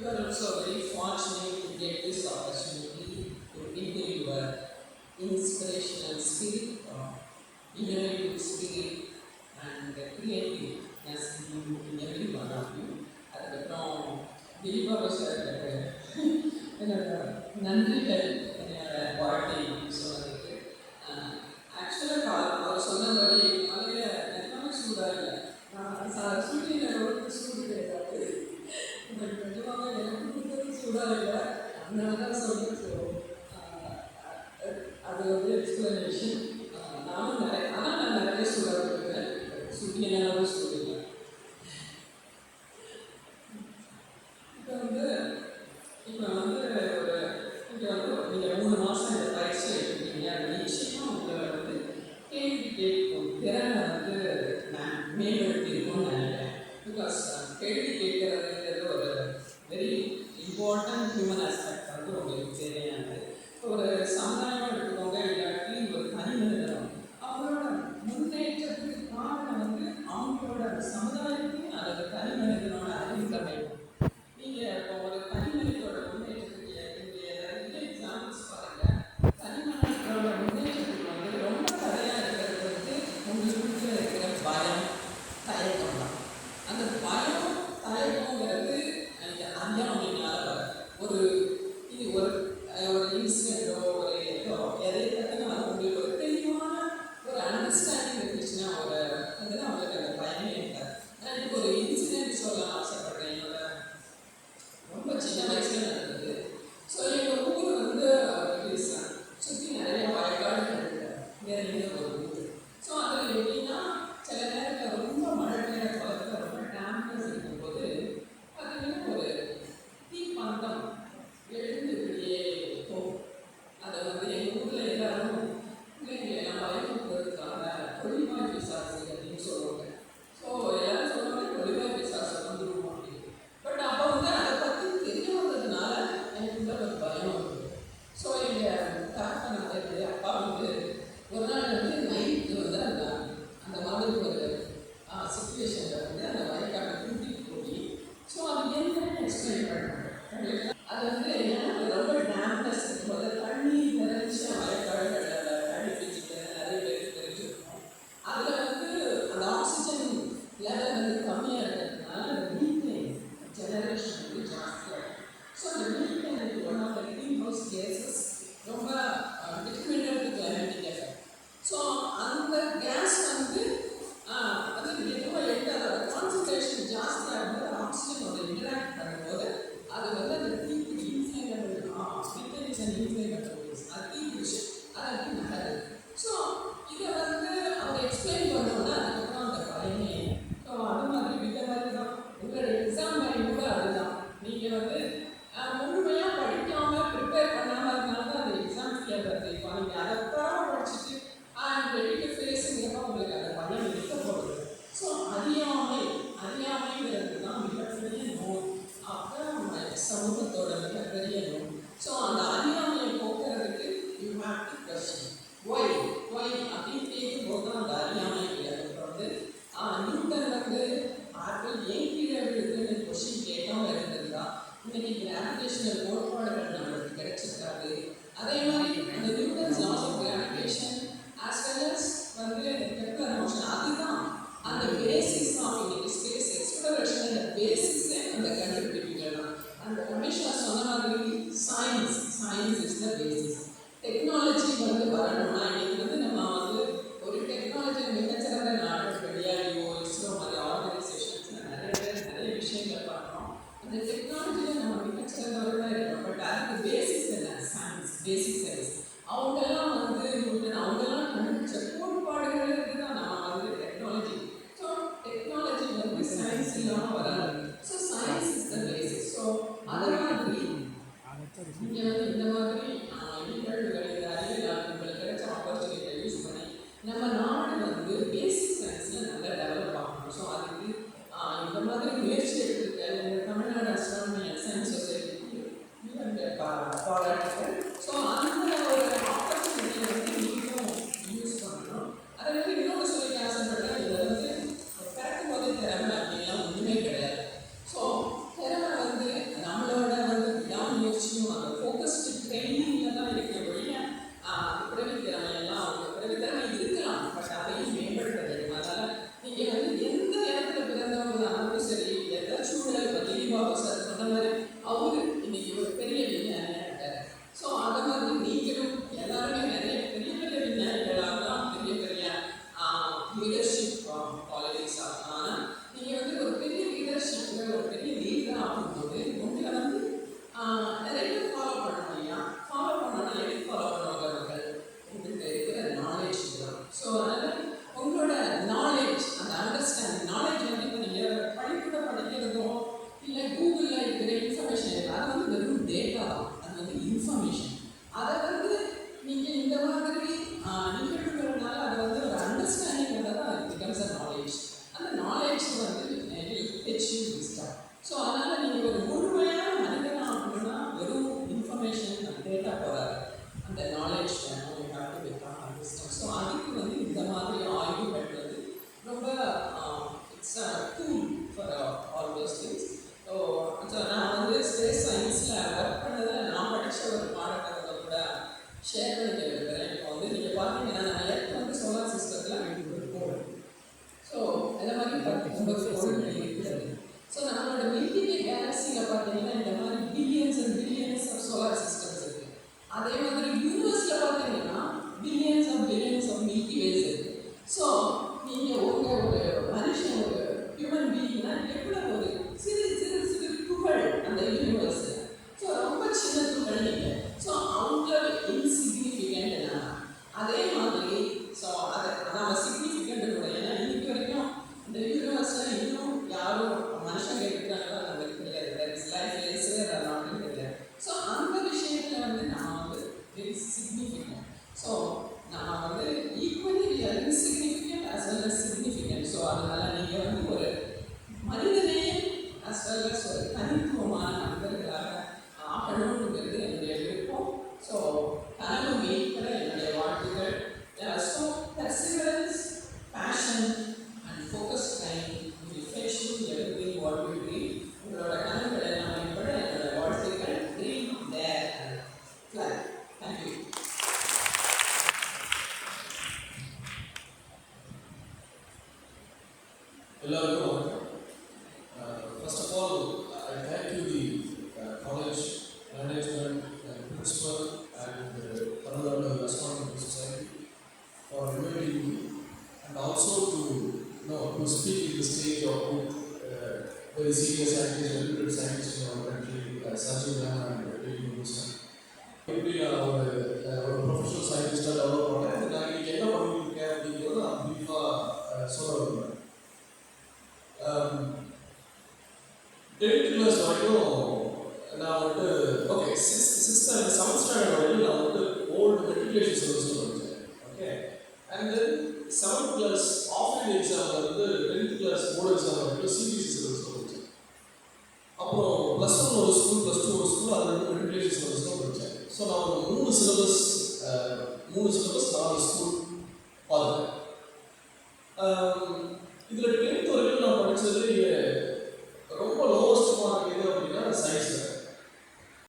You are also very fortunate to get this opportunity to into your inspirational spirit uh, or innovative spirit and creativeness in every one of you. அதுக்கப்புறம் Dileepa sir என்னோட நன்றிகள் a வாழ்க்கை Народна வந்து ஆட்கள் ஏன் கீழே விழுதுன்னு question கேட்காம இருந்திருந்தா இன்னைக்கு நாவிகேஷனல் கோட்பாடுகள் நம்மளுக்கு கிடைச்சிருக்காது. அதே மாதிரி தமிழ்லேயே நம்ம மிகச் சிறந்தவர்களாக இருக்கோம். சயின்ஸ் பேசிக் சயின்ஸ் வந்து அவங்கெல்லாம் கண்டுபிடிச்ச நம்ம வந்து டெக்னாலஜி ஸோ டெக்னாலஜி சயின்ஸ் இல்லாமல் வராது. So science is the so அதெல்லாம் இங்கே வந்து இந்த மாதிரி we எல்லாருக்கும் வணக்கம் first of all I thank you the college management and principal and Tamil Nadu responsible society for inviting me and also to know to speak in the stage of very serious scientist reputed scientist in our country Sachin and Delhi minister எப்படி நான் ஒரு அஹ், ஒரு professional சயின்டிஸ்டாக develop பண்ணேன் நான் இன்னைக்கு என்ன பண்ணிட்டு இருக்கேன் அப்படிங்கிறத நான் ப்ரீஃபாக சொல்ல விரும்புகிறேன் tenth class வரைக்கும் நான் வந்து okay six sixth and seventh standard வரைக்கும் நான் வந்து ஓல்டு மெட்ரிகுலேஷன் சர்வீஸில் படித்தேன் okay and then seventh class offline exam வந்து டென்த் கிளாஸ் போர்டு எக்ஸாம் வரைக்கும் சிபிஎஸ்சி சர்வீஸில் படித்தேன் அப்புறம் ப்ளஸ் ஒன் ஒரு ஸ்கூல் ப்ளஸ் டூ ஒரு ஸ்கூல் அது ரெண்டு மெட்ரிகுலேஷன் சர்வீஸில் படித்தேன் ஸோ நான் ஒரு மூணு சிலபஸ் மூணு சிலபஸ் நாலு ஸ்கூல் பார்த்தேன்